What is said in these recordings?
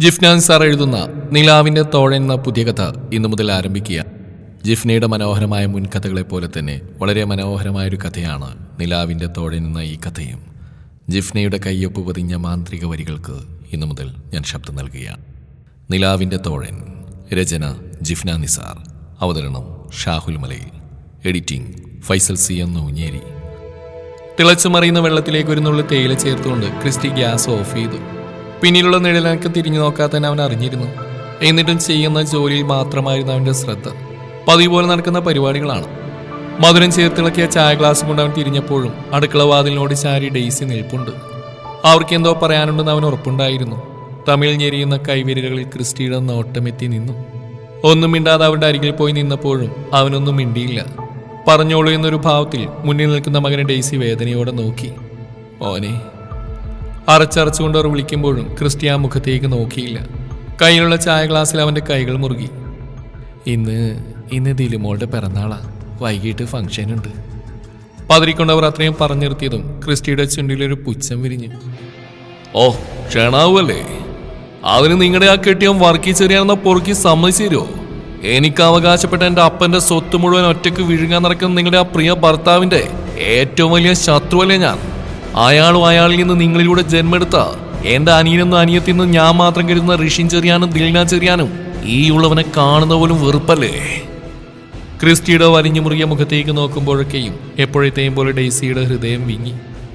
ജിഫ്നാൻ sir എഴുതുന്ന നിലാവിന്റെ തോഴൻ എന്ന പുതിയ കഥ ഇന്നു മുതൽ ആരംഭിക്കുക. ജിഫ്നയുടെ മനോഹരമായ മുൻകഥകളെ പോലെ തന്നെ വളരെ മനോഹരമായ ഒരു കഥയാണ് നിലാവിന്റെ തോഴൻ എന്ന ഈ കഥയും. ജിഫ്നയുടെ കയ്യൊപ്പ് പതിഞ്ഞ മാന്ത്രിക വരികൾക്ക് ഇന്നു മുതൽ ഞാൻ ശബ്ദം നൽകുകയാണ്. നിലാവിന്റെ തോഴൻ രചന ജിഫ്ന നിസാർ അവതരണം ഷാഹുൽ മലയിൽ. എഡിറ്റിംഗ് ഫൈസൽ സി എന്ന ഊഞ്ഞേരി തിളച്ചു മറിയുന്ന വെള്ളത്തിലേക്ക് ഒരു നുള്ളു തേയില ചേർത്തുകൊണ്ട് ക്രിസ്റ്റി ഗ്യാസ് ഓഫ് ചെയ്തു. പിന്നിലുള്ള നിഴലൊക്കെ തിരിഞ്ഞു നോക്കാത്തന്നെ അവൻ അറിഞ്ഞിരുന്നു. എന്നിട്ടും ചെയ്യുന്ന ജോലിയിൽ മാത്രമായിരുന്നു അവന്റെ ശ്രദ്ധ. പതിവ് പോലെ നടക്കുന്ന പരിപാടികളാണ്. മധുരം ചേർത്തിളക്കിയ ചായ ഗ്ലാസ് കൊണ്ട് അവൻ തിരിഞ്ഞപ്പോഴും അടുക്കള വാതിലിനോട് ചാരി ഡെയ്സി നിൽപ്പുണ്ട്. അവർക്ക് എന്തോ പറയാനുണ്ടെന്ന് അവൻ ഉറപ്പുണ്ടായിരുന്നു. തമിഴ് ഞെരിയുന്ന കൈവിരലുകളിൽ ക്രിസ്റ്റിയുടെ നോട്ടമെത്തി നിന്നു. ഒന്നും മിണ്ടാതെ അവരുടെ അരികിൽ പോയി നിന്നപ്പോഴും അവനൊന്നും മിണ്ടിയില്ല. പറഞ്ഞോളൂ എന്നൊരു ഭാവത്തിൽ മുന്നിൽ നിൽക്കുന്ന മകനെ ഡെയ്സി വേദനയോടെ നോക്കി. ഓനെ അറച്ചറച്ചുകൊണ്ട് അവർ വിളിക്കുമ്പോഴും ക്രിസ്റ്റി ആ മുഖത്തേക്ക് നോക്കിയില്ല. കയ്യിലുള്ള ചായ ഗ്ലാസ്സിൽ അവന്റെ കൈകൾ മുറുകി. ഇന്ന് ഇന്ന് ദിലുമോളുടെ പിറന്നാളാ. വൈകിട്ട് ഫംഗ്ഷൻ ഉണ്ട്. പതിരിക്കൊണ്ടവർ അത്രയും പറഞ്ഞു നിർത്തിയതും ക്രിസ്റ്റിയുടെ ചുണ്ടിലൊരു പുച്ഛം വിരിഞ്ഞു. ഓ ക്ഷണാവല്ലേ അതിന് നിങ്ങളുടെ ആ കെട്ടിയം വർക്കി ചെറിയാണെന്ന പൊറുക്കി സമ്മതിച്ചു എനിക്ക് അവകാശപ്പെട്ട എന്റെ അപ്പന്റെ സ്വത്ത് മുഴുവൻ ഒറ്റയ്ക്ക് വിഴുങ്ങാൻ നടക്കുന്ന നിങ്ങളുടെ ആ പ്രിയ ഭർത്താവിന്റെ ഏറ്റവും വലിയ ശത്രുവല്ലേ ഞാൻ? അയാളും അയാളിൽ നിന്ന് നിങ്ങളിലൂടെ ജന്മെടുത്ത എന്റെ അനിയനെന്നും നിന്ന് ഞാൻ മാത്രം കരുതുന്ന ഋഷിൻ ചെറിയാനും ദിൽന ചെറിയാനും ഈ ഉള്ളവനെ കാണുന്ന പോലും വെറുപ്പല്ലേ? ക്രിസ്റ്റിയുടെ വലിഞ്ഞു മുറിയ മുഖത്തേക്ക് നോക്കുമ്പോഴൊക്കെയും എപ്പോഴത്തെയും പോലെ ഡെയ്സിയുടെ ഹൃദയം വിങ്ങി.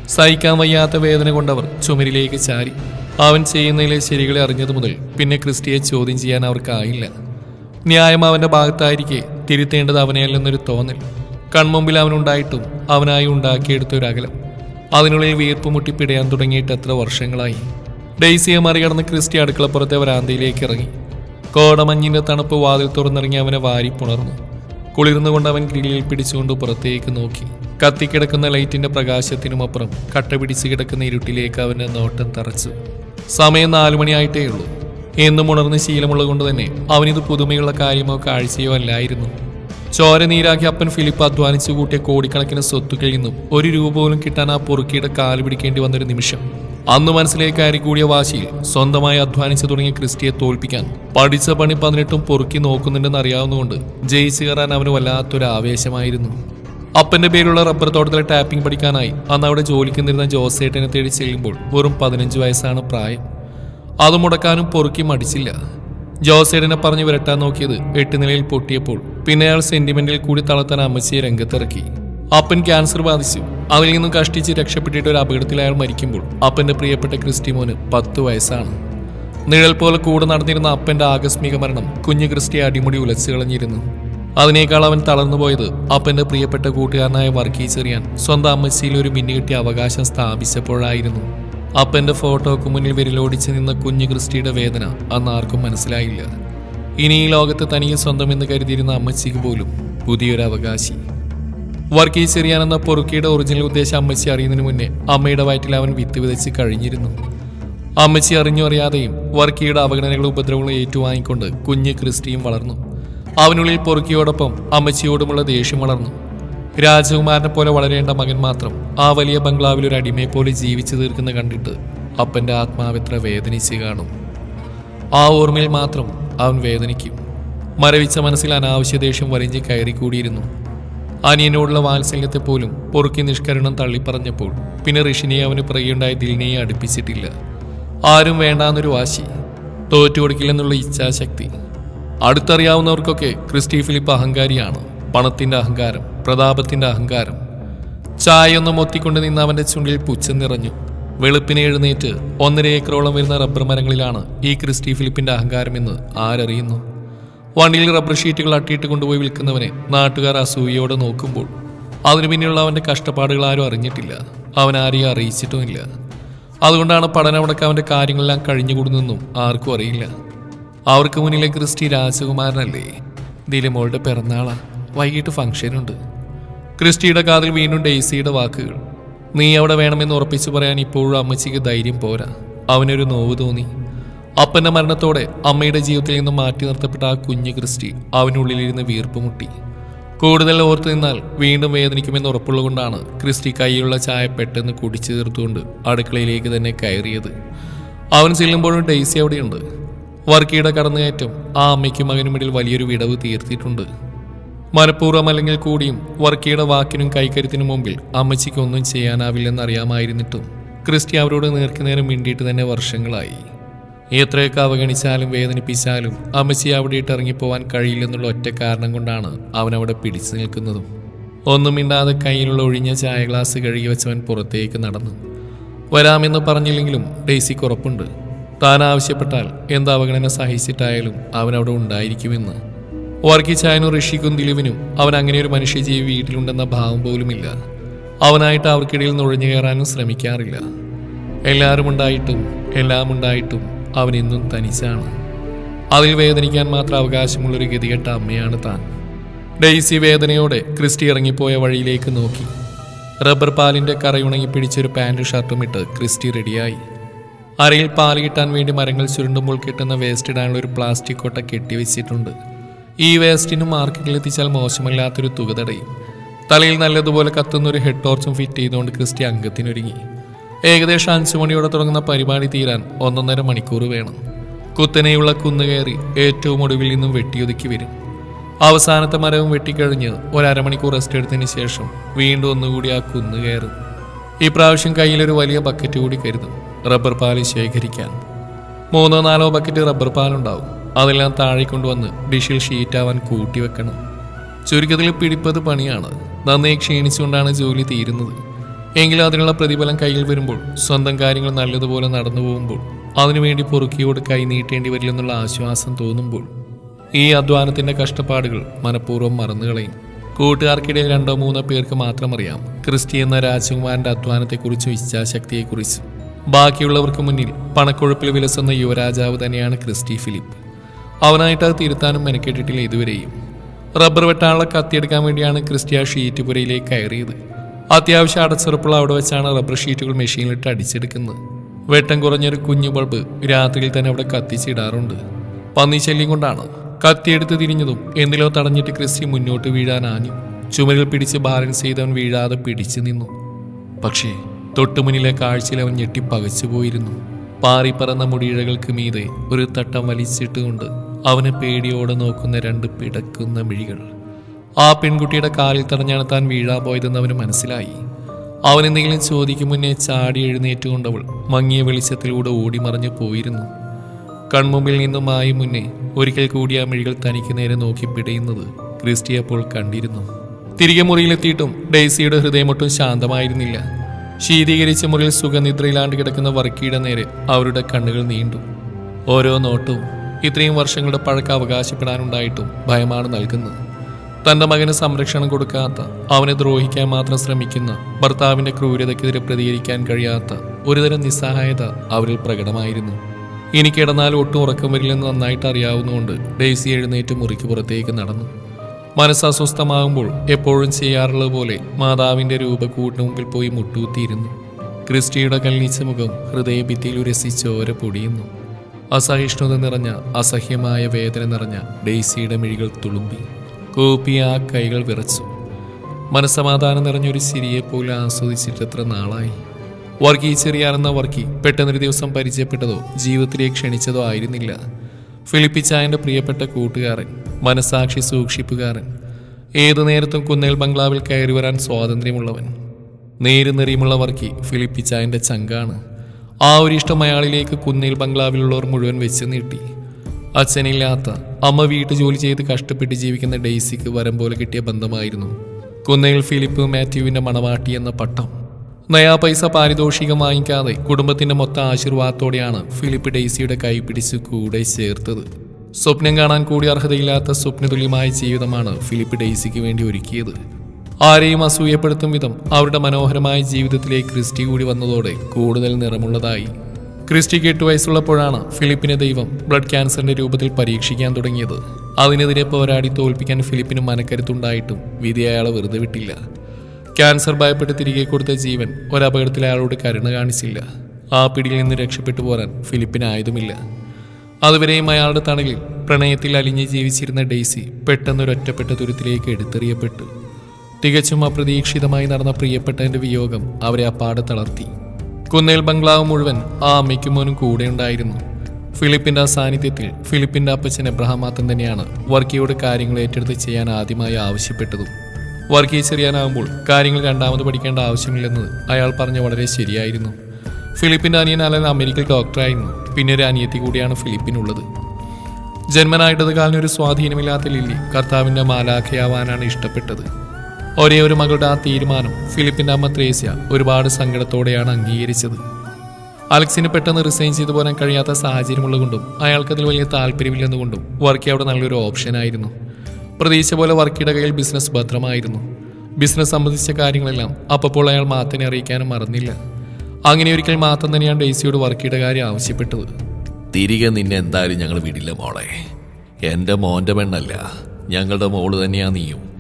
സഹിക്കാൻ വയ്യാത്ത വേദന കൊണ്ടവർ ചുമരിലേക്ക് ചാരി. അവൻ ചെയ്യുന്നതിലെ ശരികളെ അറിഞ്ഞതു മുതൽ പിന്നെ ക്രിസ്റ്റിയെ ചോദ്യം ചെയ്യാൻ അവർക്കായില്ല. ന്യായം അവന്റെ ഭാഗത്തായിരിക്കെ തിരുത്തേണ്ടത് അവനെയല്ലെന്നൊരു തോന്നൽ. കൺമുമ്പിൽ അവനുണ്ടായിട്ടും അവനായി ഉണ്ടാക്കിയെടുത്ത ഒരു അകലം. അതിനുള്ളിൽ വീർപ്പ് മുട്ടി പിടയാൻ തുടങ്ങിയിട്ട് എത്ര വർഷങ്ങളായി. ഡെയ്സിയെ മറികടന്ന് ക്രിസ്റ്റി അടുക്കളപ്പുറത്തെ വരാന്തയിലേക്ക് ഇറങ്ങി. കോടമഞ്ഞിന്റെ തണുപ്പ് വാതിൽ തുറന്നിറങ്ങി അവനെ വാരി പുണർന്നു. കുളിർന്നുകൊണ്ട് അവൻ ഗ്രില്ലിൽ പിടിച്ചുകൊണ്ട് പുറത്തേക്ക് നോക്കി. കത്തിക്കിടക്കുന്ന ലൈറ്റിന്റെ പ്രകാശത്തിനുമപ്പുറം കട്ട പിടിച്ച് കിടക്കുന്ന ഇരുട്ടിലേക്ക് അവന്റെ നോട്ടം തറച്ചു. സമയം നാലു മണിയായിട്ടേ ഉള്ളൂ എന്നും ഉണർന്ന് ശീലമുള്ളത് കൊണ്ട് തന്നെ അവനിത് പുതുമയുള്ള കാര്യമോ കാഴ്ചയോ അല്ലായിരുന്നു. ചോര നീരാക്കി അപ്പൻ ഫിലിപ്പ് അധ്വാനിച്ചു കൂട്ടിയ കോടിക്കണക്കിന് സ്വത്തുക്കളിൽ നിന്നും ഒരു രൂപ പോലും കിട്ടാൻ ആ പൊറുക്കിയുടെ കാൽ പിടിക്കേണ്ടി വന്നൊരു നിമിഷം. അന്ന് മനസ്സിലേക്ക് കയറി കൂടിയ വാശിയിൽ സ്വന്തമായി അധ്വാനിച്ചു തുടങ്ങിയ ക്രിസ്റ്റിയെ തോൽപ്പിക്കാൻ പഠിച്ച പണി പതിനെട്ടും പൊറുക്കി നോക്കുന്നുണ്ടെന്ന് അറിയാവുന്നതുകൊണ്ട് ജയിച്ചു കയറാൻ അവന് വല്ലാത്തൊരു ആവേശമായിരുന്നു. അപ്പന്റെ പേരുള്ള റബ്ബർ തോട്ടത്തിലെ ടാപ്പിംഗ് പഠിക്കാനായി അന്ന് അവിടെ ജോലിക്ക് നിന്നിരുന്ന ജോസേട്ടനെ തേടി ചെയ്യുമ്പോൾ വെറും പതിനഞ്ച് വയസ്സാണ് പ്രായം. അത് മുടക്കാനും പൊറുക്കി മടിച്ചില്ല. ജോസേടിനെ പറഞ്ഞു വരട്ടാൻ നോക്കിയത് എട്ട് നിലയിൽ പൊട്ടിയപ്പോൾ പിന്നെ അയാൾ സെന്റിമെന്റിൽ കൂടി തളർത്താൻ അമ്മച്ചിയെ രംഗത്തിറക്കി. അപ്പൻ ക്യാൻസർ ബാധിച്ചു. അവരിൽ നിന്നും കഷ്ടിച്ച് രക്ഷപ്പെട്ടിട്ട് ഒരു അപകടത്തിൽ അയാൾ മരിക്കുമ്പോൾ അപ്പന്റെ പ്രിയപ്പെട്ട ക്രിസ്റ്റിമോന് പത്ത് വയസ്സാണ്. നിഴൽ പോലെ കൂടെ നടന്നിരുന്ന അപ്പന്റെ ആകസ്മിക മരണം കുഞ്ഞു ക്രിസ്റ്റിയെ അടിമുടി ഉലച്ചു കളഞ്ഞിരുന്നു. അതിനേക്കാൾ അവൻ തളർന്നുപോയത് അപ്പന്റെ പ്രിയപ്പെട്ട കൂട്ടുകാരനായ വർഗീച്ചെറിയാൻ സ്വന്തം അമ്മച്ചിയിൽ ഒരു മിന്നുകിട്ടിയ അവകാശം സ്ഥാപിച്ചപ്പോഴായിരുന്നു. അപ്പന്റെ ഫോട്ടോക്ക് മുന്നിൽ വിരലോടിച്ച് നിന്ന കുഞ്ഞു ക്രിസ്റ്റിയുടെ വേദന അന്ന് ആർക്കും മനസ്സിലായില്ല. ഇനി ഈ ലോകത്ത് തനിയെ സ്വന്തമെന്ന് കരുതിയിരുന്ന അമ്മച്ചിക്ക് പോലും പുതിയൊരു അവകാശി. വർഗീസ് ചെറിയാനെന്ന പൊറുക്കിയുടെ ഒറിജിനൽ ഉദ്ദേശം അമ്മച്ചി അറിയുന്നതിന് മുന്നേ അമ്മയുടെ വയറ്റിൽ അവൻ വിത്ത് വിതച്ച് കഴിഞ്ഞിരുന്നു. അമ്മച്ചി അറിഞ്ഞു അറിയാതെയും വർക്കിയുടെ അവഗണനകളും ഉപദ്രവങ്ങളും ഏറ്റുവാങ്ങിക്കൊണ്ട് കുഞ്ഞ് ക്രിസ്റ്റിയും വളർന്നു. അവനുള്ളിൽ പൊറുക്കിയോടൊപ്പം അമ്മച്ചിയോടുമുള്ള ദേഷ്യം വളർന്നു. രാജകുമാരനെ പോലെ വളരേണ്ട മകൻ മാത്രം ആ വലിയ ബംഗ്ലാവിൽ ഒരു അടിമയെ പോലെ ജീവിച്ചു തീർക്കുന്ന കണ്ടിട്ട് അപ്പന്റെ ആത്മാവെത്ര വേദനിച്ച് കാണും. ആ ഓർമ്മയിൽ മാത്രം അവൻ വേദനിക്കും. മരവിച്ച മനസ്സിൽ അനാവശ്യ ദേഷ്യം വരിഞ്ഞ് കയറിക്കൂടിയിരുന്നു. അനിയനോടുള്ള വാത്സല്യത്തെ പോലും പൊറുക്കി നിഷ്കരണം തള്ളിപ്പറഞ്ഞപ്പോൾ പിന്നെ ഋഷിനെ അവന് പിറകെയുണ്ടായ ദിലിനെയും അടുപ്പിച്ചിട്ടില്ല. ആരും വേണ്ടാന്നൊരു വാശി തോറ്റു കൊടുക്കില്ലെന്നുള്ള ഇച്ഛാശക്തി. അടുത്തറിയാവുന്നവർക്കൊക്കെ ക്രിസ്റ്റി ഫിലിപ്പ് അഹങ്കാരിയാണ് പണത്തിന്റെ അഹങ്കാരം. പ്രതാപത്തിന്റെ അഹങ്കാരം. ചായയൊന്നും ഒത്തിക്കൊണ്ട് നിന്ന് അവന്റെ ചുണ്ടിൽ പുച്ഛം നിറഞ്ഞു. വെളുപ്പിനെ എഴുന്നേറ്റ് ഒന്നര ഏക്കറോളം വരുന്ന റബ്ബർ മരങ്ങളിലാണ് ഈ ക്രിസ്റ്റി ഫിലിപ്പിന്റെ അഹങ്കാരമെന്ന് ആരറിയുന്നു. വണ്ടിയിൽ റബ്ബർ ഷീറ്റുകൾ അട്ടിയിട്ട് കൊണ്ടുപോയി വിൽക്കുന്നവനെ നാട്ടുകാർ അസൂയയോടെ നോക്കുമ്പോൾ അതിനു പിന്നെയുള്ള അവന്റെ കഷ്ടപ്പാടുകൾ ആരും അറിഞ്ഞിട്ടില്ല. അവൻ ആരെയും അറിയിച്ചിട്ടുമില്ല. അതുകൊണ്ടാണ് പഠനം അടക്കം അവന്റെ കാര്യങ്ങളെല്ലാം കഴിഞ്ഞുകൂടുന്നെന്നും ആർക്കും അറിയില്ല. അവർക്ക് മുന്നിലെ ക്രിസ്റ്റി രാജകുമാരനല്ലേ? ദിലിമോളുടെ പിറന്നാളാ. വൈകിട്ട് ഫംഗ്ഷനുണ്ട്. ക്രിസ്റ്റിയുടെ കാതിൽ വീണ്ടും ഡെയ്സിയുടെ വാക്കുകൾ. നീ അവിടെ വേണമെന്ന് ഉറപ്പിച്ചു പറയാൻ ഇപ്പോഴും അമ്മച്ചിക്ക് ധൈര്യം പോരാ. അവനൊരു നോവ് തോന്നി. അപ്പന്റെ മരണത്തോടെ അമ്മയുടെ ജീവിതത്തിൽ നിന്നും മാറ്റി നിർത്തപ്പെട്ട ആ കുഞ്ഞു ക്രിസ്റ്റി അവനുള്ളിലിരുന്ന് വീർപ്പ് മുട്ടി. കൂടുതൽ ഓർത്തു നിന്നാൽ വീണ്ടും വേദനിക്കുമെന്ന് ഉറപ്പുള്ളതുകൊണ്ടാണ് ക്രിസ്റ്റി കൈയിലുള്ള ചായ പെട്ടെന്ന് കുടിച്ചു തീർത്തുകൊണ്ട് അടുക്കളയിലേക്ക് തന്നെ കയറിയത്. അവൻ ചെല്ലുമ്പോഴും ഡെയ്സി അവിടെയുണ്ട്. വർക്കിയുടെ കടന്നുകയറ്റം ആ അമ്മയ്ക്കും മകനും ഇടയിൽ വലിയൊരു വിടവ് തീർത്തിട്ടുണ്ട്. മനഃപൂർവം അല്ലെങ്കിൽ കൂടിയും വർക്കിയുടെ വാക്കിനും കൈക്കരുത്തിനും മുമ്പിൽ അമ്മച്ചിക്ക് ഒന്നും ചെയ്യാനാവില്ലെന്നറിയാമായിരുന്നിട്ടും ക്രിസ്റ്റി അവരോട് നേർക്കുനേരം മിണ്ടിയിട്ട് തന്നെ വർഷങ്ങളായി. എത്രയൊക്കെ അവഗണിച്ചാലും വേദനിപ്പിച്ചാലും അമ്മച്ചി അവിടെ ഇട്ട് ഇറങ്ങിപ്പോവാൻ കഴിയില്ലെന്നുള്ള ഒറ്റ കാരണം കൊണ്ടാണ് അവൻ അവിടെ പിടിച്ചു നിൽക്കുന്നതും. ഒന്നും മിണ്ടാതെ കയ്യിലുള്ള ഒഴിഞ്ഞ ചായ ഗ്ലാസ് കഴുകി വെച്ചവൻ പുറത്തേക്ക് നടന്നു. വരാമെന്ന് പറഞ്ഞില്ലെങ്കിലും ഡെയ്സിക്ക് ഉറപ്പുണ്ട്. താൻ ആവശ്യപ്പെട്ടാൽ എന്ത് അവഗണന സഹിച്ചിട്ടായാലും അവൻ അവിടെ ഉണ്ടായിരിക്കുമെന്ന് വർക്കി ചായനും ഋഷിക്കും ദിലീപിനും അവൻ അങ്ങനെ ഒരു മനുഷ്യജീവി വീട്ടിലുണ്ടെന്ന ഭാവം പോലുമില്ല. അവനായിട്ട് അവർക്കിടയിൽ നുഴഞ്ഞു കയറാനും ശ്രമിക്കാറില്ല. എല്ലാവരും ഉണ്ടായിട്ടും എല്ലാം ഉണ്ടായിട്ടും അവൻ എന്നും തനിച്ചാണ്. അതിൽ വേദനിക്കാൻ മാത്രം അവകാശമുള്ളൊരു ഗതികെട്ട അമ്മയാണ് താൻ. ഡെയ്സി വേദനയോടെ ക്രിസ്റ്റി ഇറങ്ങിപ്പോയ വഴിയിലേക്ക് നോക്കി. റബ്ബർ പാലിന്റെ കറയുണങ്ങി പിടിച്ചൊരു പാന്റ് ഷർട്ടും ഇട്ട് ക്രിസ്റ്റി റെഡിയായി. അരയിൽ പാൽ കിട്ടാൻ വേണ്ടി മരങ്ങൾ ചുരുണ്ടുമ്പോൾ കിട്ടുന്ന വേസ്റ്റ് ഇടാനുള്ള ഒരു പ്ലാസ്റ്റിക് കൊട്ട കെട്ടിവെച്ചിട്ടുണ്ട്. ഈ വേസ്റ്റിന് മാർക്കറ്റിൽ എത്തിച്ചാൽ മോശമല്ലാത്തൊരു തുക തടയും. തലയിൽ നല്ലതുപോലെ കത്തുന്ന ഒരു ഹെഡ് ടോർച്ചും ഫിറ്റ് ചെയ്തുകൊണ്ട് ക്രിസ്റ്റി അംഗത്തിനൊരുങ്ങി. ഏകദേശം അഞ്ചു മണിയോടെ തുടങ്ങുന്ന പരിപാടി തീരാൻ ഒന്നൊന്നര മണിക്കൂർ വേണം. കുത്തനെയുള്ള കുന്നു കയറി ഏറ്റവും ഒടുവിൽ നിന്നും വെട്ടിയൊതുക്കി വരും. അവസാനത്തെ മരവും വെട്ടിക്കഴിഞ്ഞ് ഒരമണിക്കൂർ റെസ്റ്റ് എടുത്തതിന് ശേഷം വീണ്ടും ഒന്നുകൂടി ആ കുന്നു കയറും. ഇപ്രാവശ്യം കയ്യിലൊരു വലിയ ബക്കറ്റ് കൂടി കരുതും. റബ്ബർ പാൽ ശേഖരിക്കാൻ. മൂന്നോ നാലോ ബക്കറ്റ് റബ്ബർ പാലുണ്ടാവും. അതെല്ലാം താഴെ കൊണ്ടുവന്ന് ഡിഷിൽ ഷീറ്റാവാൻ കൂട്ടി വെക്കണം. ചുരുക്കത്തിൽ പിടിപ്പത് പണിയാണ്. നന്നായി ക്ഷീണിച്ചുകൊണ്ടാണ് ജോലി തീരുന്നത്. എങ്കിലും അതിനുള്ള പ്രതിഫലം കയ്യിൽ വരുമ്പോൾ സ്വന്തം കാര്യങ്ങൾ നല്ലതുപോലെ നടന്നു പോകുമ്പോൾ അതിനുവേണ്ടി പൊറുക്കിയോട് കൈ നീട്ടേണ്ടി വരില്ലെന്നുള്ള ആശ്വാസം തോന്നുമ്പോൾ ഈ അധ്വാനത്തിന്റെ കഷ്ടപ്പാടുകൾ മനഃപൂർവം മറന്നുകളയും കൂട്ടുകാർക്കിടയിൽ രണ്ടോ മൂന്നോ പേർക്ക് മാത്രം അറിയാം ക്രിസ്റ്റി എന്ന രാജകുമാരന്റെ അധ്വാനത്തെക്കുറിച്ചും ഇച്ഛാശക്തിയെക്കുറിച്ചും. ബാക്കിയുള്ളവർക്ക് മുന്നിൽ പണക്കൊഴുപ്പിൽ വിലസുന്ന യുവരാജാവ് തന്നെയാണ് ക്രിസ്റ്റി ഫിലിപ്പ്. അവനായിട്ട് അത് തിരുത്താനും മെനക്കെട്ടിട്ടില്ല ഇതുവരെയും. റബ്ബർ വെട്ടാനുള്ള കത്തിയെടുക്കാൻ വേണ്ടിയാണ് ക്രിസ്റ്റിയ ഷീറ്റ് പുരയിലേക്ക് കയറിയത്. അത്യാവശ്യം അടച്ചുറപ്പുള്ള അവിടെ വെച്ചാണ് റബ്ബർ ഷീറ്റുകൾ മെഷീനിലിട്ട് അടിച്ചെടുക്കുന്നത്. വെട്ടം കുറഞ്ഞൊരു കുഞ്ഞു ബൾബ് രാത്രിയിൽ തന്നെ അവിടെ കത്തിച്ചിടാറുണ്ട്. പന്നി ശല്യം കൊണ്ടാണ്. കത്തിയെടുത്ത് തിരിഞ്ഞതും എന്തിലോ തടഞ്ഞിട്ട് ക്രിസ്റ്റി മുന്നോട്ട് വീഴാൻ ആഞ്ഞു. ചുമരിൽ പിടിച്ച് ബാലൻസ് ചെയ്തവൻ വീഴാതെ പിടിച്ചു നിന്നു. പക്ഷേ തൊട്ടുമുന്നിലെ കാഴ്ചയിൽ അവൻ ഞെട്ടി പകച്ചു പോയിരുന്നു പാറിപ്പറന്ന മുടിയിഴകൾക്ക് മീതെ ഒരു തട്ടം വലിച്ചിട്ടുകൊണ്ട് അവനെ പേടിയോടെ നോക്കുന്ന രണ്ട് പിടക്കുന്ന മിഴികൾ. ആ പെൺകുട്ടിയുടെ കാലിൽ തടഞ്ഞാണ് താൻ വീഴാ പോയതെന്ന് അവന് മനസ്സിലായി. അവൻ എന്തെങ്കിലും ചോദിക്കും മുന്നേ ചാടി എഴുന്നേറ്റുകൊണ്ടവൾ മങ്ങിയ വെളിച്ചത്തിലൂടെ ഓടിമറഞ്ഞു പോയിരുന്നു. കൺമുമ്പിൽ നിന്നും ആയി മുന്നേ ഒരിക്കൽ കൂടി ആ മിഴികൾ തനിക്ക് നേരെ നോക്കി പിടയുന്നത് ക്രിസ്റ്റി അപ്പോൾ കണ്ടിരുന്നു. തിരികെ മുറിയിലെത്തിയിട്ടും ഡെയ്സിയുടെ ഹൃദയമൊട്ടും ശാന്തമായിരുന്നില്ല. ശീതീകരിച്ച മുറിയിൽ സുഖനിദ്രയിലാണ്ട് കിടക്കുന്ന വർക്കിയുടെ നേരെ അവരുടെ കണ്ണുകൾ നീണ്ടു. ഓരോ നോട്ടവും ഇത്രയും വർഷങ്ങളുടെ പഴക്കം അവകാശപ്പെടാനുണ്ടായിട്ടും ഭയമാണ് നൽകുന്നത്. തന്റെ മകന് സംരക്ഷണം കൊടുക്കാത്ത അവനെ ദ്രോഹിക്കാൻ മാത്രം ശ്രമിക്കുന്ന ഭർത്താവിന്റെ ക്രൂരതയ്ക്കെതിരെ പ്രതികരിക്കാൻ കഴിയാത്ത ഒരുതരം നിസ്സഹായത അവരിൽ പ്രകടമായിരുന്നു. എനിക്ക് ഒട്ടും ഉറക്കം വരില്ലെന്ന് നന്നായിട്ട് അറിയാവുന്നതുകൊണ്ട് ഡെയ്സി എഴുന്നേറ്റ് മുറിക്ക് പുറത്തേക്ക് നടന്നു. മനസ്സ് അസ്വസ്ഥമാകുമ്പോൾ എപ്പോഴും ചെയ്യാറുള്ളത് പോലെ മാതാവിന്റെ രൂപക്കൂട്ടിന് മുമ്പിൽ പോയി മുട്ടൂത്തിയിരുന്നു ക്രിസ്റ്റിയുടെ കല്ലിച്ച മുഖം ഹൃദയഭിത്തിയിൽ ഉരസിച്ചോര പൊടിയുന്നു. അസഹിഷ്ണുത നിറഞ്ഞ അസഹ്യമായ വേദന നിറഞ്ഞ ഡെയ്സിയുടെ മിഴികൾ തുളുമ്പി കൂപ്പിയ ആ കൈകൾ വിറച്ചു. മനസ്സമാധാനം നിറഞ്ഞൊരു സിരിയെപ്പോലെ ആസ്വദിച്ചിട്ട് എത്ര നാളായി. വർക്കി ചെറിയാണെന്ന വർക്കി പെട്ടെന്നൊരു ദിവസം പരിചയപ്പെട്ടതോ ജീവിതത്തിലേക്ക് ക്ഷണിച്ചതോ ആയിരുന്നില്ല. ഫിലിപ്പിച്ചായന്റെ പ്രിയപ്പെട്ട കൂട്ടുകാരൻ മനസാക്ഷി സൂക്ഷിപ്പുകാരൻ ഏതു നേരത്തും കുന്നേൽ ബംഗ്ലാവിൽ കയറി വരാൻ സ്വാതന്ത്ര്യമുള്ളവൻ. നേരുനെറിയുമുള്ള വർക്കി ഫിലിപ്പിച്ചായന്റെ ചങ്കാണ്. ആ ഒരു ഇഷ്ടം അയാളിലേക്ക് കുന്നേൽ ബംഗ്ലാവിലുള്ളവർ മുഴുവൻ വെച്ച് നീട്ടി. അച്ഛനില്ലാത്ത അമ്മ വീട്ടു ജോലി ചെയ്ത് കഷ്ടപ്പെട്ട് ജീവിക്കുന്ന ഡെയ്സിക്ക് വരം പോലെ കിട്ടിയ ബന്ധമായിരുന്നു. കുന്നയിൽ ഫിലിപ്പ് മാത്യുവിന്റെ മണവാട്ടി എന്ന പട്ടം. നയാ പൈസ പാരിതോഷികം വാങ്ങിക്കാതെ കുടുംബത്തിന്റെ മൊത്തം ആശീർവാദത്തോടെയാണ് ഫിലിപ്പ് ഡെയ്സിയുടെ കൈ പിടിച്ച് കൂടെ ചേർത്തത്. സ്വപ്നം കാണാൻ കൂടി അർഹതയില്ലാത്ത സ്വപ്നതുല്യമായ ജീവിതമാണ് ഫിലിപ്പ് ഡെയ്സിക്ക് വേണ്ടി ഒരുക്കിയത്. ആരെയും അസൂയപ്പെടുത്തും വിധം അവരുടെ മനോഹരമായ ജീവിതത്തിലേക്ക് ക്രിസ്റ്റി കൂടി വന്നതോടെ കൂടുതൽ നിറമുള്ളതായി. ക്രിസ്റ്റിക്ക് എട്ട് വയസ്സുള്ളപ്പോഴാണ് ഫിലിപ്പിനെ ദൈവം ബ്ലഡ് ക്യാൻസറിന്റെ രൂപത്തിൽ പരീക്ഷിക്കാൻ തുടങ്ങിയത്. അതിനെതിരെ പോരാടി തോൽപ്പിക്കാൻ ഫിലിപ്പിന് മനക്കരുത്തുണ്ടായിട്ടും വിധി അയാളെ വെറുതെ വിട്ടില്ല. ക്യാൻസർ ഭയപ്പെട്ട് തിരികെ കൊടുത്ത ജീവൻ ഒരപകടത്തിൽ അയാളോട് കരുണ കാണിച്ചില്ല. ആ പിടിയിൽ നിന്ന് രക്ഷപ്പെട്ടു പോരാൻ ഫിലിപ്പിനായതുമില്ല അതുവരെയും അയാളുടെ തണലിൽ പ്രണയത്തിൽ അലിഞ്ഞ് ജീവിച്ചിരുന്ന ഡെയ്സി പെട്ടെന്നൊരു ഒറ്റപ്പെട്ട ദുരിത്തിലേക്ക് എടുത്തെറിയപ്പെട്ടു. തികച്ചും അപ്രതീക്ഷിതമായി നടന്ന പ്രിയപ്പെട്ടതിന്റെ വിയോഗം അവരെ അപ്പാടെ തളർത്തി. കുന്നേൽ ബംഗ്ലാവ് മുഴുവൻ ആ അമ്മയ്ക്കും മോനും കൂടെ ഉണ്ടായിരുന്നു. ഫിലിപ്പിന്റെ സാന്നിധ്യത്തിൽ ഫിലിപ്പിന്റെ അപ്പച്ചൻ എബ്രഹാം മാത്തൻ തന്നെയാണ് വർക്കിയോട് കാര്യങ്ങൾ ഏറ്റെടുത്ത് ചെയ്യാൻ ആദ്യമായി ആവശ്യപ്പെട്ടതും. വർക്കി ചെറിയാനാകുമ്പോൾ കാര്യങ്ങൾ രണ്ടാമത് പഠിക്കേണ്ട ആവശ്യമില്ലെന്ന് അയാൾ പറഞ്ഞ വളരെ ശരിയായിരുന്നു. ഫിലിപ്പിന്റെ അനിയൻ അലൻ അമേരിക്കൻ ഡോക്ടറായിരുന്നു. പിന്നെ ഒരു അനിയത്തി കൂടിയാണ് ഫിലിപ്പിനുള്ളത്. ജന്മനായിട്ടത് കാലിനൊരു സ്വാധീനമില്ലാത്ത ലില്ലി കർത്താവിന്റെ മാലാഖയാവാനാണ് ഇഷ്ടപ്പെട്ടത്. ഒരേ ഒരു മകളുടെ ആ തീരുമാനം ഫിലിപ്പിന്റെ അമ്മ ത്രേസ്യ ഒരുപാട് സങ്കടത്തോടെയാണ് അംഗീകരിച്ചത്. അലക്സിന് പെട്ടെന്ന് റിസൈൻ ചെയ്തു പോരാൻ കഴിയാത്ത സാഹചര്യമുള്ളതുകൊണ്ടും അയാൾക്കതിൽ വലിയ താല്പര്യമില്ലെന്നുകൊണ്ടും വർക്കി അവിടെ നല്ലൊരു ഓപ്ഷനായിരുന്നു പ്രതീക്ഷ പോലെ വർക്കിയുടെ കയ്യിൽ ബിസിനസ് ഭദ്രമായിരുന്നു. ബിസിനസ് സംബന്ധിച്ച കാര്യങ്ങളെല്ലാം അപ്പോൾ അയാൾ മാത്തനെ അറിയിക്കാനും മറന്നില്ല. അങ്ങനെ ഒരിക്കൽ മാത്തൻ തന്നെയാണ് ഡേസിയോട് വർക്കിയുടെ കാര്യം ആവശ്യപ്പെട്ടത്. തിരികെ നിന്നെ എന്തായാലും ഞങ്ങൾ വിടില്ല മോളെ. എന്റെ മോന്റെ പെണ്ണല്ല ഞങ്ങളുടെ മോൾ തന്നെയാണ് നീയും.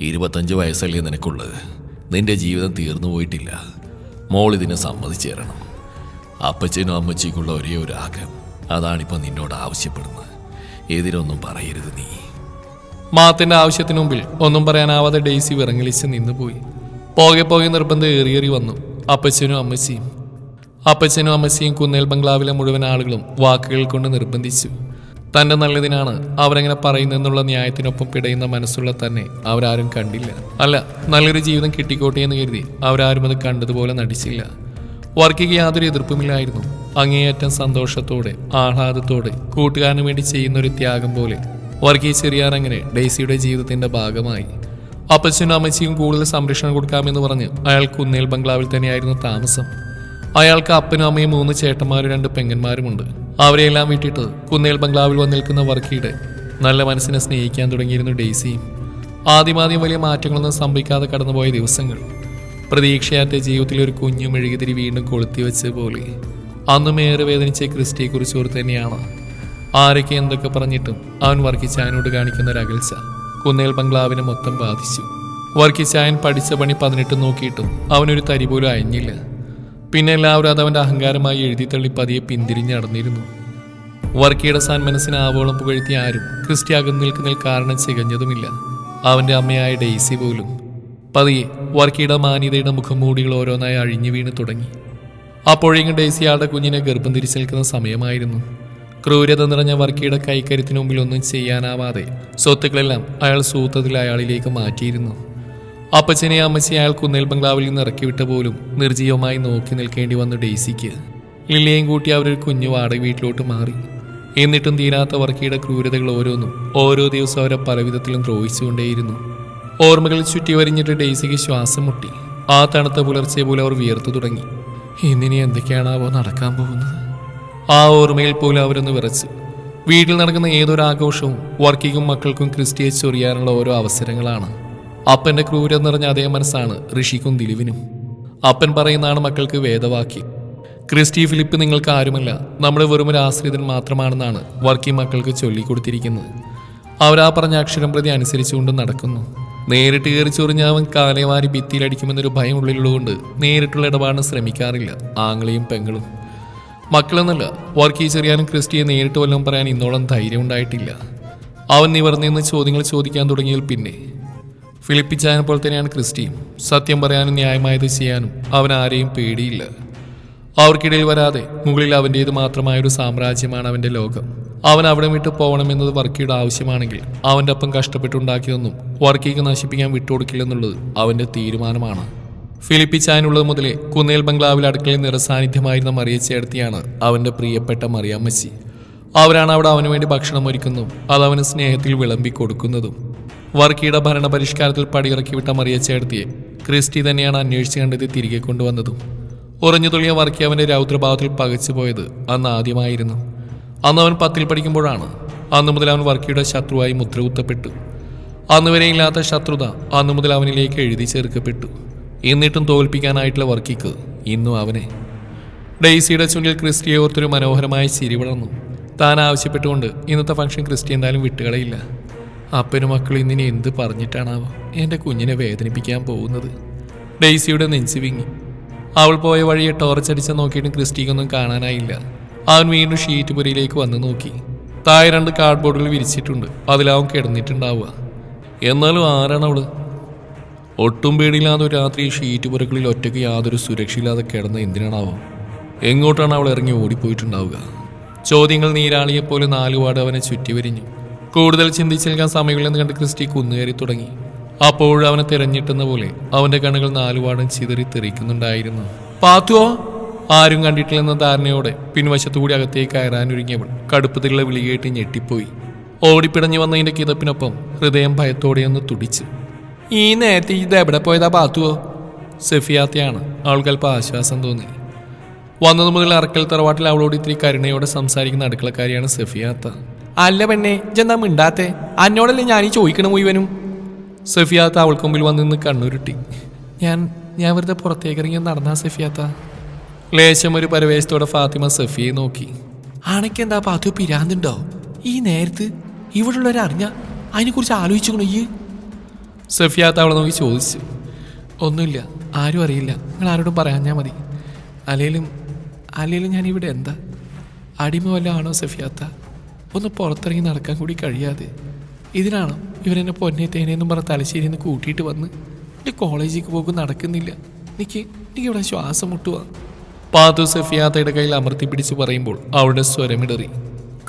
ഇരുപത്തഞ്ച് വയസ്സല്ലേ നിനക്കുള്ളത് നിന്റെ ജീവിതം തീർന്നു പോയിട്ടില്ല. മോൾ ഇതിനെ സമ്മതിച്ചു തരണം. അപ്പച്ചനും അമ്മച്ചിക്കുള്ള ഒരേ ഒരു ആഗ്രഹം. അതാണിപ്പോൾ നിന്നോട് ആവശ്യപ്പെടുന്നത്. എതിരൊന്നും പറയരുത് നീ. മാത്തിന്റെ ആവശ്യത്തിന് മുമ്പിൽ ഒന്നും പറയാനാവാതെ ഡെയ്സി വിറങ്ങലിച്ച് നിന്നുപോയി പോകെ പോകെ നിർബന്ധം ഏറിയേറി വന്നു. അപ്പച്ചനും അമ്മച്ചിയും. അപ്പച്ചനും അമ്മച്ചിയും കുന്നേൽ ബംഗ്ലാവിലെ മുഴുവൻ ആളുകളും വാക്കുകൾ കൊണ്ട് നിർബന്ധിച്ചു. തന്റെ നല്ലതിനാണ് അവരങ്ങനെ പറയുന്നെന്നുള്ള ന്യായത്തിനൊപ്പം പിടയുന്ന മനസ്സുള്ള തന്നെ അവരാരും കണ്ടില്ല. അല്ല നല്ലൊരു ജീവിതം കിട്ടിക്കോട്ടെ എന്ന് കരുതി അവരാരും അത് കണ്ടതുപോലെ നടിച്ചില്ല. വർക്കിക്ക് യാതൊരു എതിർപ്പുമില്ലായിരുന്നു. അങ്ങേയറ്റം സന്തോഷത്തോടെ ആഹ്ലാദത്തോടെ കൂട്ടുകാരന് വേണ്ടി ചെയ്യുന്ന ഒരു ത്യാഗം പോലെ വർക്കി ചെറിയാർ അങ്ങനെ ഡെയ്സിയുടെ ജീവിതത്തിന്റെ ഭാഗമായി. അപ്പച്ചനും അമ്മച്ചിയും കൂടുതൽ സംരക്ഷണം കൊടുക്കാമെന്ന് പറഞ്ഞ് അയാൾ കുന്നേൽ ബംഗ്ലാവിൽ തന്നെയായിരുന്നു താമസം. അയാൾക്ക് അപ്പനും അമ്മയും മൂന്ന് ചേട്ടന്മാരും രണ്ട് പെങ്ങന്മാരുമുണ്ട്. അവരെയെല്ലാം വിട്ടിട്ട് കുന്നേൽ ബംഗ്ലാവിൽ വന്ന് നിൽക്കുന്ന വർക്കിയുടെ നല്ല മനസ്സിനെ സ്നേഹിക്കാൻ തുടങ്ങിയിരുന്നു ഡെയ്സിയും. ആദ്യമാദ്യം വലിയ മാറ്റങ്ങളൊന്നും സംഭവിക്കാതെ കടന്നുപോയ ദിവസങ്ങൾ. പ്രതീക്ഷയാറ്റ ജീവിതത്തിൽ ഒരു കുഞ്ഞു മെഴുകുതിരി വീണ്ടും കൊളുത്തി വെച്ച പോലെ. അന്നും ഏറെ വേദനിച്ച ക്രിസ്റ്റിയെക്കുറിച്ച് ഓർത്ത് തന്നെയാണ്. ആരൊക്കെ എന്തൊക്കെ പറഞ്ഞിട്ടും അവൻ വർക്കിച്ചായനോട് കാണിക്കുന്ന ഒരു അകൽച്ച കുന്നേൽ ബംഗ്ലാവിനെ മൊത്തം ബാധിച്ചു. വർക്കിച്ചായൻ പഠിച്ച പണി പതിനെട്ട് നോക്കിയിട്ടും അവനൊരു തരി പോലും അയഞ്ഞില്ല. പിന്നെ എല്ലാവരും അത് അവന്റെ അഹങ്കാരമായി എഴുതി തള്ളി പതിയെ പിന്തിരിഞ്ഞ് നടന്നിരുന്നു. വർക്കിയുടെ സാൻ മനസ്സിന് ആവോളം പുകഴ്ത്തി ആരും ക്രിസ്റ്റി അകന്നു നിൽക്കുന്നതിൽ കാരണം ചികഞ്ഞതുമില്ല അവന്റെ അമ്മയായ ഡെയ്സി പോലും പതിയെ വർക്കിയുടെ മാന്യതയുടെ മുഖംമൂടികൾ ഓരോന്നായി അഴിഞ്ഞു വീണ് തുടങ്ങി. അപ്പോഴേക്കും ഡെയ്സി ആളുടെ കുഞ്ഞിനെ ഗർഭം തിരിച്ചേൽക്കുന്ന സമയമായിരുന്നു. ക്രൂരത നിറഞ്ഞ വർക്കിയുടെ കൈക്കരുത്തിനു മുമ്പിൽ ഒന്നും ചെയ്യാനാവാതെ സ്വത്തുക്കളെല്ലാം അയാൾ സൂത്രത്തിൽ അയാളിലേക്ക് മാറ്റിയിരുന്നു. അപ്പച്ചനെ അമ്മച്ചി അയാൾ കുന്നേൽ ബംഗ്ലാവിൽ നിന്ന് ഇറക്കി വിട്ട പോലും നിർജീവമായി നോക്കി നിൽക്കേണ്ടി വന്നു ഡെയ്സിക്ക്. ലില്ലിയെയും കൂട്ടി അവരൊരു കുഞ്ഞു വാടക വീട്ടിലോട്ട് മാറി. എന്നിട്ടും തീരാത്ത വർക്കിയുടെ ക്രൂരതകൾ ഓരോന്നും ഓരോ ദിവസവും അവരെ പലവിധത്തിലും ദ്രോഹിച്ചുകൊണ്ടേയിരുന്നു. ഓർമ്മകൾ ചുറ്റി വരിഞ്ഞിട്ട് ഡെയ്സിക്ക് ശ്വാസം മുട്ടി. ആ തണുത്ത പുലർച്ചെ പോലെ അവർ വിയർത്തു തുടങ്ങി. ഇന്നിനി എന്തൊക്കെയാണാവോ നടക്കാൻ പോകുന്നത്? ആ ഓർമ്മയിൽ പോലും അവരൊന്ന് വിറച്ച്. വീട്ടിൽ നടക്കുന്ന ഏതൊരു ആഘോഷവും വർക്കിക്കും മക്കൾക്കും ക്രിസ്റ്റിയെ ചൊറിയാനുള്ള ഓരോ അവസരങ്ങളാണ്. അപ്പന്റെ ക്രൂരത നിറഞ്ഞ അതേ മനസ്സാണ് ഋഷിക്കും ദിലീപിനും. അപ്പൻ പറയുന്നതാണ് മക്കൾക്ക് വേദവാക്യം. ക്രിസ്റ്റി ഫിലിപ്പ് നിങ്ങൾക്ക് ആരുമല്ല നമ്മുടെ വെറും ഒരു ആശ്രിതൻ മാത്രമാണെന്നാണ് വർക്കി മക്കൾക്ക് ചൊല്ലിക്കൊടുത്തിരിക്കുന്നത്. അവരാ പറഞ്ഞ അക്ഷരം പ്രതി അനുസരിച്ചുകൊണ്ട് നടക്കുന്നു. നേരിട്ട് കയറി ചൊറിഞ്ഞവൻ കാലയവാരി ഭിത്തിയിലടിക്കുമെന്നൊരു ഭയം ഉള്ളിലുള്ളതുകൊണ്ട് നേരിട്ടുള്ള ഇടപാടിന് ശ്രമിക്കാറില്ല ആങ്ങളെയും പെങ്ങളും. മക്കളെന്നല്ല വർക്കി ചെറിയാനും ക്രിസ്റ്റിയെ നേരിട്ട് വല്ലതും പറയാൻ ഇന്നോളം ധൈര്യം ഉണ്ടായിട്ടില്ല അവൻ നിവർന്നിന്ന് ചോദ്യങ്ങൾ ചോദിക്കാൻ തുടങ്ങിയതിൽ പിന്നെ ഫിലിപ്പിച്ചായനെ പോലെ തന്നെയാണ് ക്രിസ്റ്റിയും. സത്യം പറയാനും ന്യായമായത് ചെയ്യാനും അവൻ ആരെയും പേടിയില്ല. അവർക്കിടയിൽ വരാതെ മുകളിൽ അവന്റേത് മാത്രമായ ഒരു സാമ്രാജ്യമാണ് അവന്റെ ലോകം. അവൻ അവിടെ വിട്ടു പോകണമെന്നത് വർക്കിയുടെ ആവശ്യമാണെങ്കിൽ അവന്റെ ഒപ്പം കഷ്ടപ്പെട്ടുണ്ടാക്കിയതൊന്നും വർക്കിക്ക് നശിപ്പിക്കാൻ വിട്ടുകൊടുക്കില്ലെന്നുള്ളത് അവന്റെ തീരുമാനമാണ്. ഫിലിപ്പിച്ചായനുള്ളത് മുതലേ കുന്നേൽ ബംഗ്ലാവിൽ അടുക്കളയിൽ നിറസാന്നിധ്യമായിരുന്ന മറിയച്ചേർത്തിയാണ് അവന്റെ പ്രിയപ്പെട്ട മറിയാമ്മച്ചി. അവരാണ് അവിടെ അവന് വേണ്ടി ഭക്ഷണം ഒരുക്കുന്നതും അത് അവന് സ്നേഹത്തിൽ വിളമ്പി കൊടുക്കുന്നതും വർക്കിയുടെ ഭരണ പരിഷ്കാരത്തിൽ പടിയിറക്കി വിട്ട മറിയ ചേർത്തിയെ ക്രിസ്റ്റി തന്നെയാണ് അന്വേഷിച്ച് കണ്ടത് തിരികെ കൊണ്ടുവന്നതും. ഉറഞ്ഞു തുള്ളിയ വർക്കി അവന്റെ രൗദ്രഭാവത്തിൽ പകച്ചു പോയത് അന്ന് ആദ്യമായിരുന്നു. അന്ന് അവൻ പത്തിൽ പഠിക്കുമ്പോഴാണ് അന്ന് മുതൽ അവൻ വർക്കിയുടെ ശത്രുവായി മുദ്രകുത്തപ്പെട്ടു. അന്ന് വരെ ഇല്ലാത്ത ശത്രുത അന്നു മുതൽ അവനിലേക്ക് എഴുതി ചേർക്കപ്പെട്ടു. എന്നിട്ടും തോൽപ്പിക്കാനായിട്ടുള്ള വർക്കിക്ക് ഇന്നും അവനെ. ഡെയ്സിയുടെ ചുണ്ടിൽ ക്രിസ്റ്റിയെ ഓർത്തൊരു മനോഹരമായ ചിരി വളർന്നു. താൻ ആവശ്യപ്പെട്ടുകൊണ്ട് ഇന്നത്തെ ഫംഗ്ഷൻ ക്രിസ്റ്റി എന്തായാലും വിട്ടുകളയില്ല. അപ്പനും മക്കളും ഇന്നിനി എന്ത് പറഞ്ഞിട്ടാണാവോ? എന്റെ കുഞ്ഞിനെ വേദനിപ്പിക്കാൻ പോകുന്നത്. ഡെയ്സിയുടെ നെഞ്ചു വിങ്ങി. അവൾ പോയ വഴിയെ ടോർച്ചടിച്ച് നോക്കിയിട്ടും ക്രിസ്റ്റിക്കൊന്നും കാണാനായില്ല. അവൻ വീണ്ടും ഷീറ്റ് പുരയിലേക്ക് വന്ന് നോക്കി. താഴെ രണ്ട് കാർഡ്ബോർഡുകൾ വിരിച്ചിട്ടുണ്ട്. അതിലാവും കിടന്നിട്ടുണ്ടാവുക. എന്നാലും ആരാണ് അവൾ? ഒട്ടും പേടിയില്ലാതെ ഒരു രാത്രി ഷീറ്റ് പുരകളിൽ ഒറ്റയ്ക്ക് യാതൊരു സുരക്ഷയില്ലാതെ കിടന്ന എന്തിനാണാവോ? എങ്ങോട്ടാണ് അവൾ ഇറങ്ങി ഓടിപ്പോയിട്ടുണ്ടാവുക? ചോദ്യങ്ങൾ നീരാളിയെപ്പോലെ നാലുപാട് അവനെ ചുറ്റിവരിഞ്ഞു. കൂടുതൽ ചിന്തിച്ചേൽക്കാൻ സമയമില്ലെന്ന് കണ്ട് ക്രിസ്റ്റി കുന്നുകയറി തുടങ്ങി. അപ്പോഴും അവനെ തിരഞ്ഞിട്ടെന്ന പോലെ അവന്റെ കണ്ണുകൾ നാലുപാടും ചിതറി തെറിക്കുന്നുണ്ടായിരുന്നു. പാത്തുവോ? ആരും കണ്ടിട്ടില്ലെന്ന ധാരണയോടെ പിൻവശത്തുകൂടി അകത്തേക്ക് കയറാനൊരുങ്ങിയവൾ കടുപ്പത്തിലുള്ള വിളികേട്ട് ഞെട്ടിപ്പോയി. ഓടിപ്പിടഞ്ഞു വന്നതിന്റെ കിതപ്പിനൊപ്പം ഹൃദയം ഭയത്തോടെ ഒന്ന് തുടിച്ച്. ഈ നേരത്തെ ഇത് എവിടെ പോയതാ പാത്തുവോ? സെഫിയാത്തയാണ് അവൾക്കല്പം ആശ്വാസം തോന്നി. വന്നതു മുതൽ അറക്കൽ തറവാട്ടിൽ അവളോട് ഇത്തിരി കരുണയോടെ സംസാരിക്കുന്ന അടുക്കളക്കാരിയാണ് സഫിയാത്ത. അല്ല പെണ്ണെ ഇജെന്താ മിണ്ടാത്തെ? അന്നോടല്ലേ ഞാൻ ഈ ചോദിക്കണ മുഴുവനും. സഫിയാത്ത അവൾക്ക് മുമ്പിൽ വന്ന് നിന്ന് കണ്ണുരുട്ടി. ഞാൻ ഞാൻ വെറുതെ പുറത്തേക്ക് ഇറങ്ങി നടന്നാ സഫിയാത്ത? ലേശം ഒരു പരവേശത്തോടെ ഫാത്തിമ സഫിയെ നോക്കി. ആണക്കെന്താ പാത്തു പിരാന്തുണ്ടോ? ഈ നേരത്ത് ഇവിടുള്ളവരറിഞ്ഞ അതിനെക്കുറിച്ച് ആലോചിച്ചു ഈ? സഫിയാത്ത അവളെ നോക്കി ചോദിച്ചു. ഒന്നുമില്ല ആരും അറിയില്ല. നിങ്ങൾ ആരോടും പറയാഞ്ഞാൽ മതി. അല്ലേലും ഞാൻ ഇവിടെ എന്താ? അടിമ വല്ല ആണോ സഫിയാത്ത? ഒന്ന് പുറത്തിറങ്ങി നടക്കാൻ കൂടി കഴിയാതെ. ഇതിനാണ് ഇവരെന്നെ പൊന്നെ തേനെന്നും പറഞ്ഞ തലശ്ശേരിയിൽ കൂട്ടിയിട്ട് വന്ന് എന്റെ കോളേജിലേക്ക് പോകും നടക്കുന്നില്ല. എനിക്ക് എനിക്ക് ഇവിടെ ശ്വാസം മുട്ടുക പാത്തു സഫിയാത്തയുടെ കയ്യിൽ അമർത്തി പിടിച്ച് പറയുമ്പോൾ അവളുടെ സ്വരമിടറി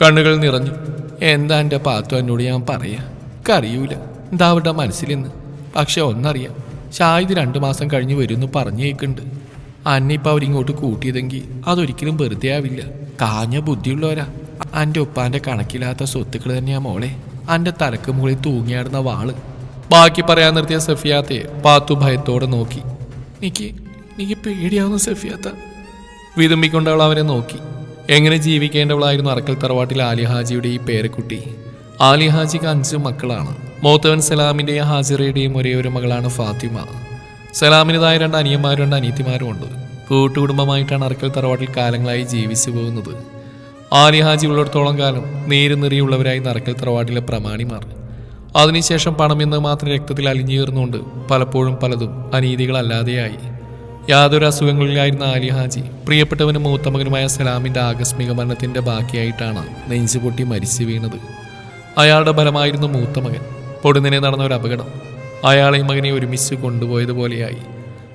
കണ്ണുകൾ നിറഞ്ഞു. എന്താ എന്റെ പാത്തു എന്നോട് ഞാൻ പറയാ? എനിക്കറിയൂല എന്താ അവരുടെ മനസ്സിലെന്ന്. പക്ഷെ ഒന്നറിയാം. ഷാഹിദ് രണ്ടു മാസം കഴിഞ്ഞ് വരുമെന്ന് പറഞ്ഞേക്കുണ്ട് അന്നെ ഇപ്പം അവരിങ്ങോട്ട് കൂട്ടിയതെങ്കിൽ അതൊരിക്കലും വെറുതെ ആവില്ല. കാഞ്ഞ ബുദ്ധിയുള്ളവരാ. എന്റെ ഉപ്പാന്റെ കണക്കില്ലാത്ത സ്വത്തുക്കൾ തന്നെയാ മോളെ. എന്റെ തലക്ക് മുകളിൽ തൂങ്ങിയാടുന്ന വാൾ. ബാക്കി പറയാൻ നിർത്തിയ സഫിയാത്തെ പാത്തു ഭയത്തോടെ നോക്കി. എനിക്ക് എനിക്ക് പേടിയാവുന്നു സഫിയാത്ത. വിതുമ്പിക്കൊണ്ടവൾ അവനെ നോക്കി. എങ്ങനെ ജീവിക്കേണ്ടവളായിരുന്നു അറക്കൽ തറവാട്ടിൽ ആലി ഹാജിയുടെ ഈ പേരക്കുട്ടി? ആലിഹാജിക്ക് അഞ്ച് മക്കളാണ്. മൂത്തവൻ സലാമിന്റെയും ഹാജിറയുടെയും ഒരേ ഒരു മകളാണ് ഫാത്തിമ. സലാമിന്റെതായ രണ്ട് അനിയന്മാരും രണ്ട് അനിയത്തിമാരും ഉണ്ട്. കൂട്ടുകുടുംബമായിട്ടാണ് അറക്കൽ തറവാട്ടിൽ കാലങ്ങളായി ജീവിച്ചു പോകുന്നത്. ആലി ഹാജി ഉള്ളിടത്തോളം കാലം നേര് നെറിയുള്ളവരായി നറക്കൽ തറവാട്ടിലെ പ്രമാണിമാർ അതിനുശേഷം പണം എന്ന് മാത്രം രക്തത്തിൽ അലിഞ്ഞുയർന്നുകൊണ്ട് പലപ്പോഴും പലതും അനീതികളല്ലാതെയായി. യാതൊരു അസുഖങ്ങളിലായിരുന്ന ആലിഹാജി പ്രിയപ്പെട്ടവനും മൂത്തമകനുമായ സലാമിന്റെ ആകസ്മിക മരണത്തിന്റെ ബാക്കിയായിട്ടാണ് നെഞ്ചുപൊട്ടി മരിച്ചു വീണത്. അയാളുടെ ഫലമായിരുന്നു മൂത്തമകൻ പൊടുന്നിനെ നടന്ന ഒരു അപകടം. അയാളെയും മകനെ ഒരുമിച്ച് കൊണ്ടുപോയതുപോലെയായി.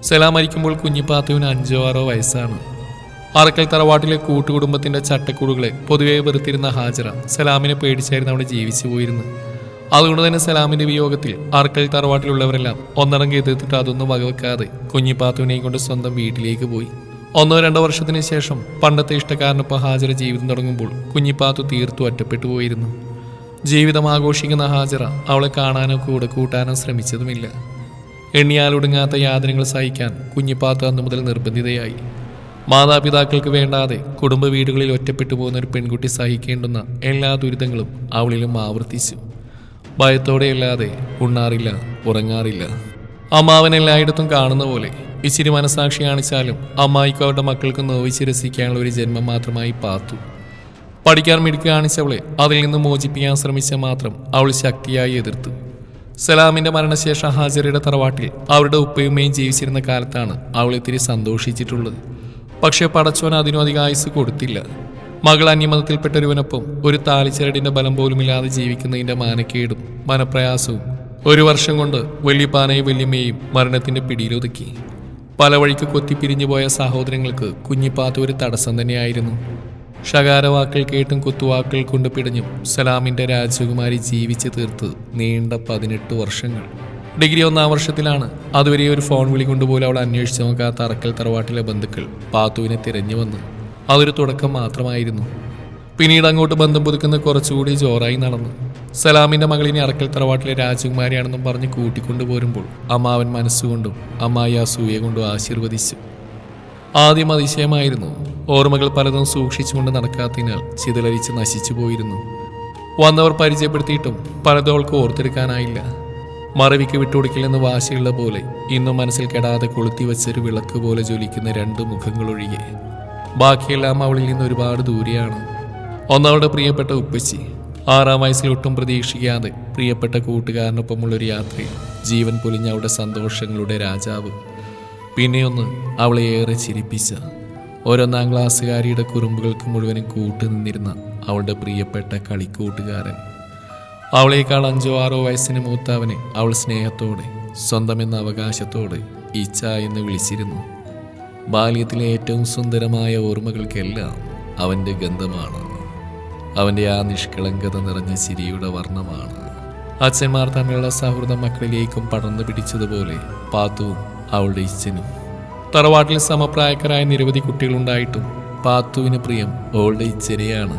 സലാം മരിക്കുമ്പോൾ കുഞ്ഞിപ്പാത്തുവിന് അഞ്ചോ ആറോ വയസ്സാണ്. അറക്കൽ തറവാട്ടിലെ കൂട്ടുകുടുംബത്തിന്റെ ചട്ടക്കൂടുകളെ പൊതുവെ വെറുത്തിരുന്ന ഹാജറ സലാമിനെ പേടിച്ചായിരുന്നു അവിടെ ജീവിച്ചു പോയിരുന്നു അതുകൊണ്ട് തന്നെ സലാമിന്റെ വിയോഗത്തിൽ അറക്കൽ തറവാട്ടിലുള്ളവരെല്ലാം ഒന്നടങ്കി എതിർത്തിട്ട് അതൊന്നും വകവെക്കാതെ കുഞ്ഞിപ്പാത്തുവിനെയും കൊണ്ട് സ്വന്തം വീട്ടിലേക്ക് പോയി. ഒന്നോ രണ്ടോ വർഷത്തിന് ശേഷം പണ്ടത്തെ ഇഷ്ടക്കാരനൊപ്പം ഹാജര ജീവിതം തുടങ്ങുമ്പോൾ കുഞ്ഞിപ്പാത്തു തീർത്തു ഒറ്റപ്പെട്ടു പോയിരുന്നു. ജീവിതം ആഘോഷിക്കുന്ന ഹാജറ അവളെ കാണാനോ കൂടെ കൂട്ടാനോ ശ്രമിച്ചതുമില്ല. എണ്ണിയാലൊടുങ്ങാത്ത യാതനകൾ സഹിക്കാൻ കുഞ്ഞിപ്പാത്തു അന്നു മുതൽ നിർബന്ധിതയായി. മാതാപിതാക്കൾക്ക് വേണ്ടാതെ കുടുംബ വീടുകളിൽ ഒറ്റപ്പെട്ടു പോകുന്ന ഒരു പെൺകുട്ടി സഹിക്കേണ്ടുന്ന എല്ലാ ദുരിതങ്ങളും അവളിലും ആവർത്തിച്ചു. ഭയത്തോടെയല്ലാതെ ഉണ്ണാറില്ല ഉറങ്ങാറില്ല. അമ്മാവൻ എല്ലായിടത്തും കാണുന്ന പോലെ ഇച്ചിരി മനസാക്ഷി കാണിച്ചാലും അമ്മായിക്കും അവരുടെ മക്കൾക്ക് നോവിച്ച് രസിക്കാനുള്ള ഒരു ജന്മം മാത്രമായി പാത്തു പഠിക്കാൻ മിടുക്ക് കാണിച്ചവളെ അതിൽ നിന്ന് മോചിപ്പിക്കാൻ ശ്രമിച്ച മാത്രം അവൾ ശക്തിയായി എതിർത്തു. സലാമിന്റെ മരണശേഷം ഹാജരയുടെ തറവാട്ടിൽ അവരുടെ ഉപ്പയുമ്മയും ജീവിച്ചിരുന്ന കാലത്താണ് അവൾ ഇത്തിരി സന്തോഷിച്ചിട്ടുള്ളത്. പക്ഷേ പടച്ചോൻ അതിനും അധികം ആയുസ് കൊടുത്തില്ല. മകൾ അന്യമതത്തിൽപ്പെട്ടൊരുവനൊപ്പം ഒരു താലിച്ചരടിന്റെ ബലം പോലും ഇല്ലാതെ ജീവിക്കുന്നതിന്റെ മാനക്കേടും മനപ്രയാസവും ഒരു വർഷം കൊണ്ട് വല്യപ്പാനയും വല്യമ്മയും മരണത്തിന്റെ പിടിയിലൊതുക്കി. പല വഴിക്ക് കൊത്തിപ്പിരിഞ്ഞു പോയ സഹോദരങ്ങൾക്ക് കുഞ്ഞിപ്പാത്ത ഒരു തടസ്സം തന്നെയായിരുന്നു. ഷകാരവാക്കൾ കേട്ടും കുത്തുവാക്കൾ കൊണ്ട് പിടഞ്ഞും സലാമിന്റെ രാജകുമാരി ജീവിച്ചു തീർത്ത് നീണ്ട പതിനെട്ട് വർഷങ്ങൾ. ഡിഗ്രി ഒന്നാം വർഷത്തിലാണ്. അതുവരെ ഒരു ഫോൺ വിളി കൊണ്ടുപോലും അവൾ അന്വേഷിച്ചു നോക്കാത്ത തറക്കൽ തറവാട്ടിലെ ബന്ധുക്കൾ പാത്തുവിനെ തിരഞ്ഞു വന്നു. അതൊരു തുടക്കം മാത്രമായിരുന്നു. പിന്നീട് അങ്ങോട്ട് ബന്ധം പുതുക്കുന്ന കുറച്ചുകൂടി ജോറായി നടന്നു. സലാമിന്റെ മകളിനെ അറക്കൽ തറവാട്ടിലെ രാജകുമാരിയാണെന്നും പറഞ്ഞ് കൂട്ടിക്കൊണ്ടുപോരുമ്പോൾ അമ്മാവൻ മനസ്സുകൊണ്ടും അമ്മായി അസൂയ കൊണ്ടും ആശീർവദിച്ചു. ആദ്യം അതിശയമായിരുന്നു. ഓർമ്മകൾ പലതും സൂക്ഷിച്ചുകൊണ്ട് നടക്കാത്തതിനാൽ ചിതലരിച്ച് നശിച്ചു പോയിരുന്നു. വന്നവർ പരിചയപ്പെടുത്തിയിട്ടും പലതും അവൾക്ക് ഓർത്തെടുക്കാനായില്ല. മറവിക്ക് വിട്ടുകൊടുക്കില്ലെന്ന് വാശിയുള്ള പോലെ ഇന്നും മനസ്സിൽ കെടാതെ കൊളുത്തി വെച്ചൊരു വിളക്ക് പോലെ ജ്വലിക്കുന്ന രണ്ട് മുഖങ്ങളൊഴികെ. ബാക്കിയെല്ലാം അവളിൽ നിന്ന് ഒരുപാട് ദൂരെയാണ്. ഒന്നവളുടെ പ്രിയപ്പെട്ട ഉപ്പച്ചി. ആറാം വയസ്സിൽ ഒട്ടും പ്രതീക്ഷിക്കാതെ പ്രിയപ്പെട്ട കൂട്ടുകാരനൊപ്പമുള്ളൊരു യാത്രയിൽ ജീവൻ പൊലിഞ്ഞ അവളുടെ സന്തോഷങ്ങളുടെ രാജാവ്. പിന്നെയൊന്ന് അവളെ ഏറെ ചിരിപ്പിച്ച. ഒരൊന്നാം ക്ലാസ്സുകാരിയുടെ കുറുമ്പുകൾക്ക് മുഴുവനും കൂട്ടുനിന്നിരുന്ന അവളുടെ പ്രിയപ്പെട്ട കളിക്കൂട്ടുകാരൻ. അവളേക്കാൾ അഞ്ചോ ആറോ വയസ്സിന് മൂത്തവനെ അവൾ സ്നേഹത്തോടെ സ്വന്തമെന്ന അവകാശത്തോടെ ഈച്ച എന്ന് വിളിച്ചിരുന്നു. ബാല്യത്തിലെ ഏറ്റവും സുന്ദരമായ ഓർമ്മകൾക്കെല്ലാം അവന്റെ ഗന്ധമാണ്. അവന്റെ ആ നിഷ്കളങ്കത നിറഞ്ഞ ചിരിയുടെ വർണമാണ്. അച്ഛന്മാർ തമ്മിലുള്ള സൗഹൃദം മക്കളിലേക്കും പടർന്നു പിടിച്ചതുപോലെ പാത്തുവും അവളുടെ ഇച്ഛനും തറവാട്ടിൽ സമപ്രായക്കാരായ നിരവധി കുട്ടികളുണ്ടായിട്ടും പാത്തുവിന് പ്രിയം അവളുടെ ഇച്ഛനെയാണ്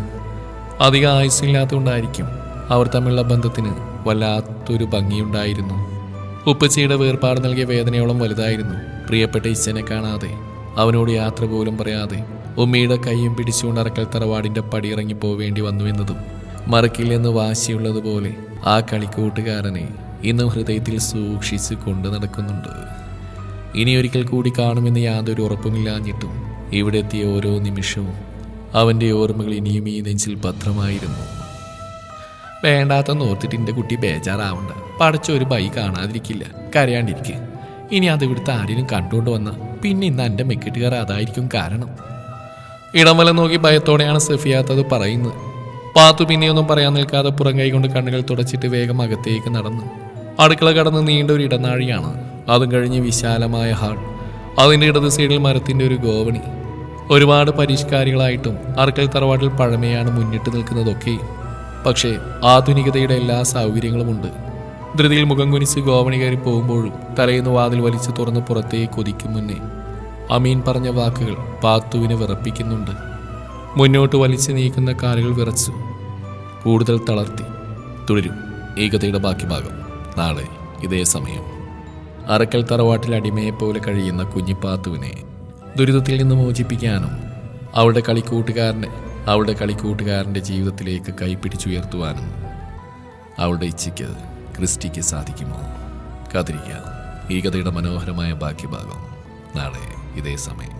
അധികം ആയുസ്സില്ലാത്തതുകൊണ്ടായിരിക്കും അവർ തമ്മിലുള്ള ബന്ധത്തിന് വല്ലാത്തൊരു ഭംഗിയുണ്ടായിരുന്നു. ഉപ്പച്ചിയുടെ വേർപാട് നൽകിയ വേദനയോളം വലുതായിരുന്നു. പ്രിയപ്പെട്ട ഇച്ഛനെ കാണാതെ അവനോട് യാത്ര പോലും പറയാതെ ഉമ്മയുടെ കൈയും പിടിച്ചുകൊണ്ട് അറക്കൽ തറവാടിന്റെ പടിയിറങ്ങി പോവേണ്ടി വന്നുവെന്നതും മറക്കില്ലെന്ന് വാശിയുള്ളതുപോലെ ആ കളിക്കൂട്ടുകാരനെ ഇന്നും ഹൃദയത്തിൽ സൂക്ഷിച്ച് കൊണ്ടു നടക്കുന്നുണ്ട്. ഇനി ഒരിക്കൽ കൂടി കാണുമെന്ന് യാതൊരു ഉറപ്പുമില്ലാഞ്ഞിട്ടും ഇവിടെ എത്തിയ ഓരോ നിമിഷവും അവന്റെ ഓർമ്മകൾ ഇനിയും ഈ നെഞ്ചിൽ ഭദ്രമായിരുന്നു. വേണ്ടാത്തെന്ന് ഓർത്തിട്ട് എന്റെ കുട്ടി ബേജാറാവണ്ട. പടച്ച ഒരു ബൈ കാണാതിരിക്കില്ല. കരയാണ്ടിരിക്കുക ഇനി അത് ഇവിടുത്തെ ആരെയും കണ്ടുകൊണ്ട് വന്ന പിന്നെ ഇന്ന് എന്റെ മെക്കിട്ടുകാർ അതായിരിക്കും കാരണം. ഇടമല നോക്കി ഭയത്തോടെയാണ് സഫിയാത്തത് പറയുന്നത്. പാത്തു പിന്നെയൊന്നും പറയാൻ നിൽക്കാതെ പുറം കൈകൊണ്ട് കണ്ണുകൾ തുടച്ചിട്ട് വേഗം അകത്തേക്ക് നടന്നു. അടുക്കള കടന്ന് നീണ്ട ഒരു ഇടനാഴിയാണ്. അതും കഴിഞ്ഞ് വിശാലമായ ഹാൾ. അതിന്റെ ഇടത് സൈഡിൽ മരത്തിന്റെ ഒരു ഗോവണി. ഒരുപാട് പരിഷ്കാരികളായിട്ടും അറക്കൽ തറവാട്ടിൽ പഴമയാണ് മുന്നിട്ട് നിൽക്കുന്നതൊക്കെ പക്ഷേ ആധുനികതയുടെ എല്ലാ സൗകര്യങ്ങളുമുണ്ട് ധൃതിയിൽ മുഖം കുനിച്ച് ഗോവണി കയറി പോകുമ്പോഴും തലയുന്ന വാതിൽ വലിച്ചു തുറന്ന് പുറത്തേക്ക് കൊതിക്കും മുന്നേ അമീൻ പറഞ്ഞ വാക്കുകൾ പാത്തുവിനെ വിറപ്പിക്കുന്നുണ്ട്. മുന്നോട്ട് വലിച്ചു നീക്കുന്ന കാലുകൾ വിറച്ചു. കൂടുതൽ തളർത്തി. തുടരും ഈ കഥയുടെ ബാക്കി ഭാഗം നാളെ ഇതേ സമയം. അറക്കൽ തറവാട്ടിൽ അടിമയെപ്പോലെ കഴിയുന്ന കുഞ്ഞിപ്പാത്തുവിനെ ദുരിതത്തിൽ നിന്ന് മോചിപ്പിക്കാനും അവളുടെ കളിക്കൂട്ടുകാരനെ അവളുടെ കളിക്കൂട്ടുകാരന്റെ ജീവിതത്തിലേക്ക് കൈപ്പിടിച്ചുയർത്തുവാനും അവളുടെ ഇച്ഛയ്ക്ക് ക്രിസ്റ്റിക്ക് സാധിക്കുമോ? കാത്തിരിക്കുക ഈ കഥയുടെ മനോഹരമായ ബാക്കി ഭാഗം നാളെ ഇതേ സമയം.